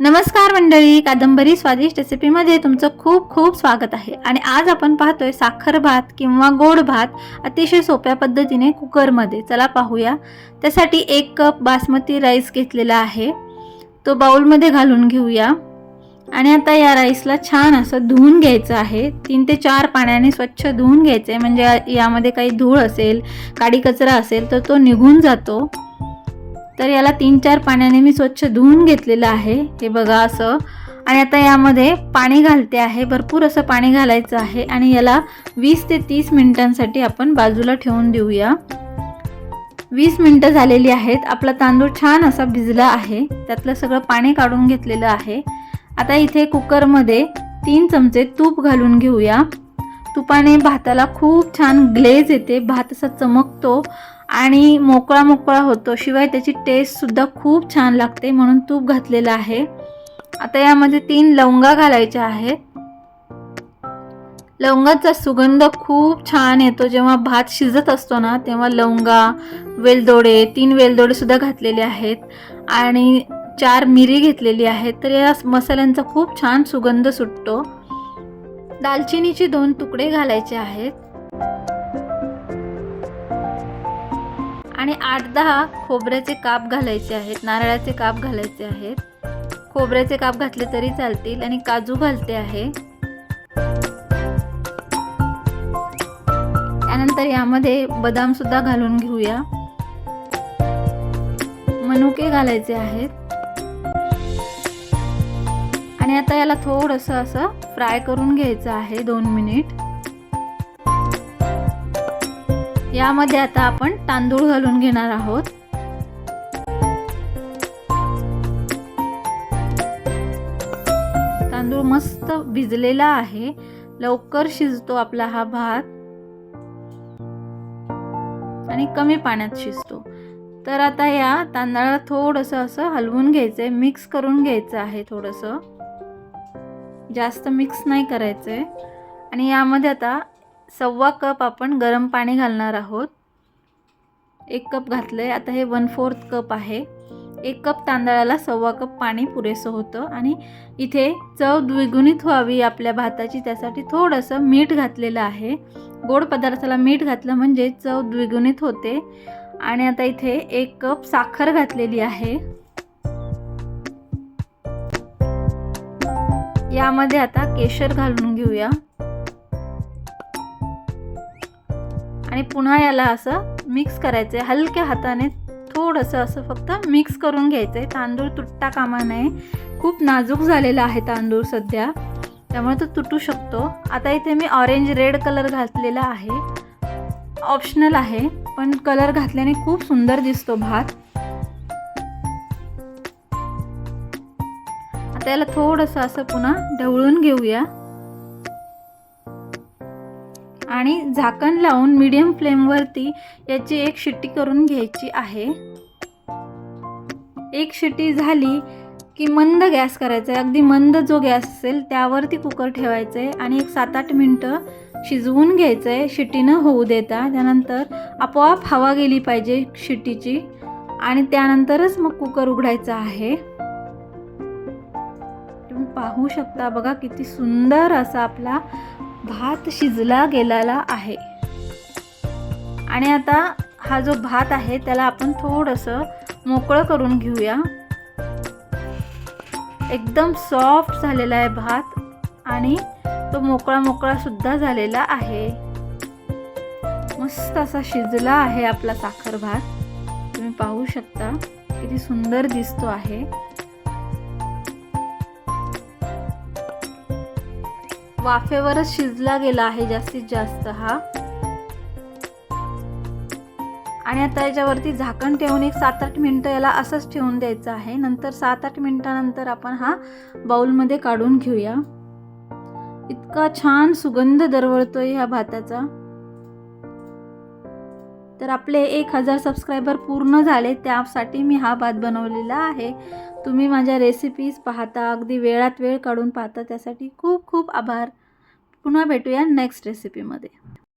नमस्कार मंडळी कादंबरी स्वादिष्ट रेसिपीमध्ये तुमचं खूप खूप स्वागत आहे. आणि आज आपण पाहतोय साखर भात किंवा गोड भात अतिशय सोप्या पद्धतीने कुकरमध्ये. चला पाहूया. त्यासाठी एक कप बासमती राईस घेतलेला आहे. तो बाउलमध्ये घालून घेऊया. आणि आता या राईसला छान असं धुवून घ्यायचं आहे. तीन ते चार पाण्याने स्वच्छ धुवून घ्यायचे म्हणजे यामध्ये काही धूळ असेल काडी कचरा असेल तर तो निघून जातो. तर याला तीन चार पाण्याने मी स्वच्छ धुवून घेतलेलं आहे. हे बघा असं. आणि आता यामध्ये पाणी घालते आहे. भरपूर असं पाणी घालायचं आहे. आणि याला वीस ते तीस मिनिटांसाठी आपण बाजूला ठेवून देऊया. वीस मिनटं झालेली आहेत. आपला तांदूळ छान असा भिजला आहे. त्यातलं सगळं पाणी काढून घेतलेलं आहे. आता इथे कुकरमध्ये तीन चमचे तूप घालून घेऊया. तुपाने भाताला खूप छान ग्लेज येते. भात असा चमकतो. आणि मोकळा मोकळा होतो. शिवाय त्याची टेस्टसुद्धा खूप छान लागते म्हणून तूप घातलेलं आहे. आता यामध्ये तीन लवंगा घालायच्या आहेत. लवंगाचा सुगंध खूप छान येतो. जेव्हा भात शिजत असतो ना तेव्हा लवंगा वेलदोडे तीन वेलदोडे सुद्धा घातलेले आहेत. आणि चार मिरी घेतलेली आहेत. तर या मसाल्यांचा खूप छान सुगंध सुटतो. दालचिनीचे दोन तुकडे घालायचे आहेत. आणि आठ दहा खोबऱ्याचे काप घालायचे आहेत नारळाचे काप घालायचे आहेत. खोबऱ्याचे काप घातले तरी चालतील आणि काजू घालते आहे. त्यानंतर यामध्ये बदाम सुद्धा घालून घेऊया. मनुके घालायचे आहेत. आणि आता याला थोडंसं असं फ्राय करून घ्यायचं आहे दोन मिनिट यामध्ये आता आपण तांदूळ घालून घेणार आहोत. तांदूळ मस्त भिजलेला आहे. लवकर शिजतो आपला हा भात. आणि कमी पाण्यात शिजतो. तर आता या तांदळाला थोडंसं असं हलवून घ्यायचंय. मिक्स करून घ्यायचं आहे थोडंसं. जास्त मिक्स नाही करायचंय. आणि यामध्ये आता सव्वा कप आपण गरम पाणी घालणार आहोत. एक कप घातलं आहे आता हे वन फोर्थ कप आहे. एक कप तांदळाला सव्वा कप पाणी पुरेसं होतं आणि इथे चव द्विगुणित व्हावी आपल्या भाताची. त्यासाठी थोडंसं मीठ घातलेलं आहे. गोड पदार्थाला मीठ घातलं म्हणजे चव द्विगुणित होते. आणि आता इथे एक कप साखर घातलेली आहे. यामध्ये आता केशर घालून घेऊया. आणि पुन्हा याला असं मिक्स करायचं आहे हलक्या हाताने थोडंसं असं फक्त मिक्स करून घ्यायचं आहे तांदूळ तुटता कामा नये. खूप नाजूक झालेला आहे तांदूळ सध्या. त्यामुळे तो तुटू शकतो. आता इथे मी ऑरेंज रेड कलर घातलेला आहे. ऑप्शनल आहे पण कलर घातल्याने खूप सुंदर दिसतो भात. आता याला थोडंसं असं पुन्हा ढवळून घेऊया. आणि झाकण लावून मीडियम फ्लेमवरती याची एक शिट्टी करून घ्यायची आहे. एक शिट्टी झाली की मंद गॅस करायचा आहे. अगदी मंद जो गॅस असेल त्यावरती कुकर ठेवायचं आहे आणि एक सात आठ मिनटं शिजवून घ्यायचं आहे शिट्टीनं होऊ देता त्यानंतर आपोआप हवा गेली पाहिजे शिट्टीची आणि त्यानंतरच मग कुकर उघडायचा आहे. पाहू शकता. बघा किती सुंदर असा आपला भात शिजला गेलेला आहे. आणि आता हा जो भात आहे त्याला आपण थोडंसं मोकळं करून घेऊया. एकदम सॉफ्ट झालेला आहे भात आणि तो मोकळा मोकळा सुद्धा झालेला आहे. मस्त असा शिजला आहे आपला साखर भात. तुम्ही पाहू शकता किती सुंदर दिसतो आहे. वाफेवरच शिजला गेला आहे जास्तीत जास्त हा. आणि आता याच्यावरती झाकण ठेवून एक सात आठ मिनटं याला असंच ठेवून द्यायचं आहे. नंतर सात आठ मिनटानंतर आपण हा बाऊलमध्ये काढून घेऊया. इतका छान सुगंध दरवळतोय ह्या भाताचा. तर आपले एक हजार सबस्क्रायबर पूर्ण झाले त्यासाठी मी हा भात बनवलेला आहे. तुम्ही माझ्या रेसिपीज पाहता अगदी वेळात वेळ काढून पाहता त्यासाठी खूप खूप आभार. पुन्हा भेटूया नेक्स्ट रेसिपीमध्ये